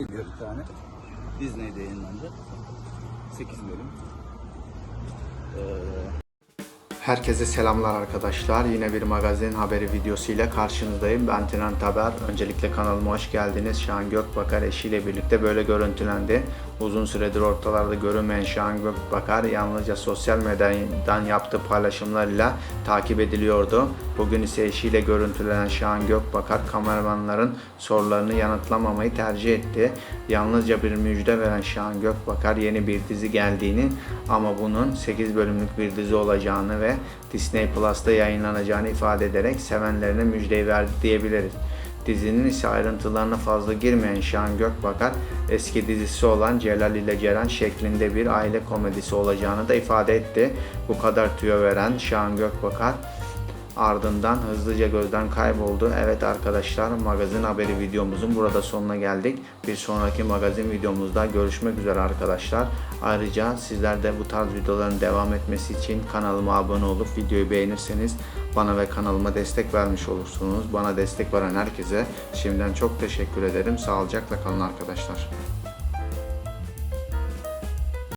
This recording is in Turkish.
geliyor bir tane. Disney'de yayınlandı. 8 bölüm. Herkese selamlar arkadaşlar. Yine bir magazin haberi videosu ile karşınızdayım. Ben Tinant Haber. Öncelikle kanalıma hoş geldiniz. Şahan Gökbakar eşiyle birlikte böyle görüntülendi. Uzun süredir ortalarda görünmeyen Şahan Gökbakar yalnızca sosyal medyadan yaptığı paylaşımlarıyla takip ediliyordu. Bugün ise eşiyle görüntülenen Şahan Gökbakar kameramanların sorularını yanıtlamamayı tercih etti. Yalnızca bir müjde veren Şahan Gökbakar yeni bir dizi geldiğini ama bunun 8 bölümlük bir dizi olacağını ve Disney Plus'ta yayınlanacağını ifade ederek sevenlerine müjdeyi verdi diyebiliriz. Dizinin ise ayrıntılarına fazla girmeyen Şahan Gökbakar eski dizisi olan Celal ile Ceren şeklinde bir aile komedisi olacağını da ifade etti. Bu kadar tüyo veren Şahan Gökbakar ardından hızlıca gözden kayboldu. Evet arkadaşlar magazin haberi videomuzun burada sonuna geldik. Bir sonraki magazin videomuzda görüşmek üzere arkadaşlar. Ayrıca sizler de bu tarz videoların devam etmesi için kanalıma abone olup videoyu beğenirseniz bana ve kanalıma destek vermiş olursunuz. Bana destek veren herkese şimdiden çok teşekkür ederim. Sağlıcakla kalın arkadaşlar.